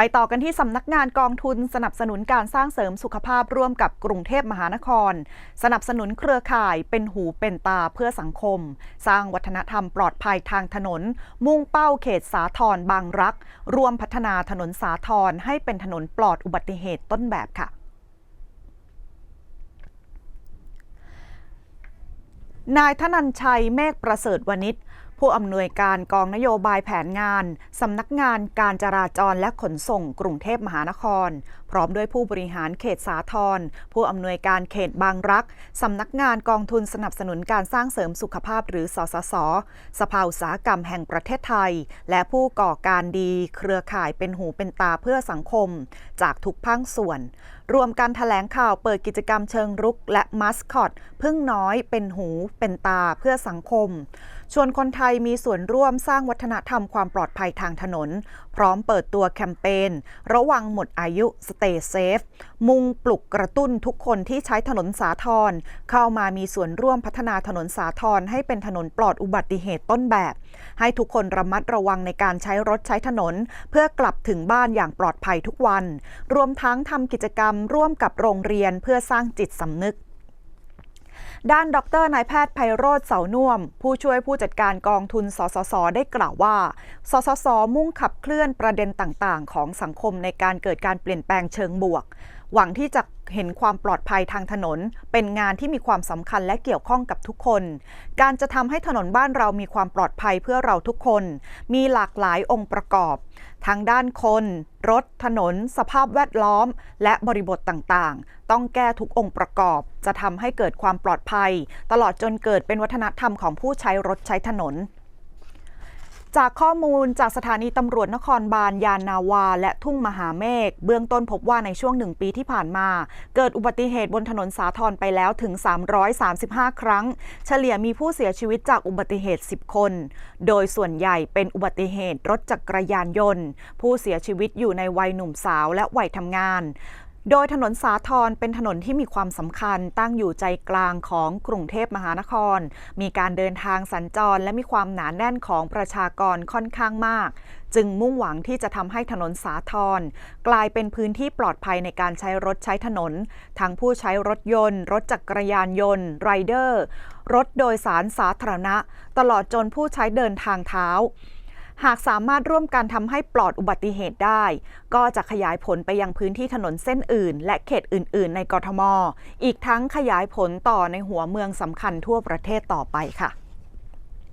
ไปต่อกันที่สำนักงานกองทุนสนับสนุนการสร้างเสริมสุขภาพร่วมกับกรุงเทพมหานคร สนับสนุนเครือข่ายเป็นหูเป็นตาเพื่อสังคม สร้างวัฒนธรรมปลอดภัยทางถนน มุ่งเป้าเขตสาทรบางรักรวมพัฒนาถนนสาทรให้เป็นถนนปลอดอุบัติเหตุต้นแบบค่ะนายธนันชัยเมฆประเสริฐวณิช ผู้อำนวยการกองนโยบายแผนงานสำนักงานการจราจรและขนส่งกรุงเทพมหานคร พร้อมด้วยผู้บริหารเขตสาทรผู้อำนวยการเขตบางรักสำนักงานกองทุนสนับสนุนการสร้างเสริมสุขภาพหรือสสส สภาอุตสาหกรรมแห่งประเทศไทย และผู้ก่อการดี เครือข่ายเป็นหูเป็นตาเพื่อสังคม จากทุกภาคส่วน รวมการถแถลงข่าวเปิดกิจกรรมเชิงรุกและมัสคอตพึ่งน้อยเป็นหูเป็นตาเพื่อสังคม ชวนคนไทยมีส่วนร่วมสร้างวัฒนธรรมความปลอดภัยทางถนน พร้อมเปิดตัวแคมเปญระวังหมดอายุ Stay Safe มุ่งปลุกกระตุ้นทุกคนที่ใช้ถนนสาทรเข้ามามีส่วนร่วมพัฒนาถนนสาทรให้เป็นถนนปลอดอุบัติเหตุต้นแบบ ให้ทุกคนระมัดระวังในการใช้รถใช้ถนน เพื่อกลับถึงบ้านอย่างปลอดภัยทุกวัน รวมทั้งทำกิจกรรมร่วมกับโรงเรียนเพื่อสร้างจิตสำนึกด้านดรนายแพทย์ไพโรธเสานุ่ม ผู้ช่วยผู้จัดการกองทุน สสส ได้กล่าวว่า สสส มุ่งขับเคลื่อนประเด็นต่าง ๆ ของสังคมในการเกิดการเปลี่ยนแปลงเชิงบวกหวังที่จะเห็นความปลอดภัยทางถนน เป็นงานที่มีความสำคัญและเกี่ยวข้องกับทุกคน การจะทำให้ถนนบ้านเรามีความปลอดภัยเพื่อเราทุกคน มีหลากหลายองค์ประกอบทั้งด้านคน รถ ถนน สภาพแวดล้อม และบริบทต่างๆ ต้องแก้ทุกองค์ประกอบ จะทำให้เกิดความปลอดภัย ตลอดจนเกิดเป็นวัฒนธรรมของผู้ใช้รถใช้ถนน จากข้อมูลจากสถานีตำรวจนครบาลยานนาวา และทุ่งมหาเมฆเบื้องต้นพบว่าในช่วงหนึ่งปีที่ผ่านมา เกิดอุบัติเหตุบนถนนสาทรไปแล้วถึง 335 ครั้ง เฉลี่ยมีผู้เสียชีวิตจากอุบัติเหตุ 10 คน โดยส่วนใหญ่เป็นอุบัติเหตุรถจักรยานยนต์ ผู้เสียชีวิตอยู่ในวัยหนุ่มสาวและวัยทำงาน โดยถนนสาทรเป็นถนนที่มีความสำคัญตั้งอยู่ใจกลางของกรุงเทพมหานคร มีการเดินทางสัญจรและมีความหนาแน่นของประชากรค่อนข้างมาก จึงมุ่งหวังที่จะทำให้ถนนสาทรกลายเป็นพื้นที่ปลอดภัยในการใช้รถใช้ถนน ทั้งผู้ใช้รถยนต์ รถจักรยานยนต์ ไรเดอร์ รถโดยสารสาธารณะ ตลอดจนผู้ใช้เดินทางเท้า หากสามารถร่วมกันทำให้ปลอดอุบัติเหตุได้ ก็จะขยายผลไปยังพื้นที่ถนนเส้นอื่น และเขตอื่น ๆ ในกทม อีกทั้งขยายผลต่อในหัวเมืองสำคัญทั่วประเทศต่อไปค่ะ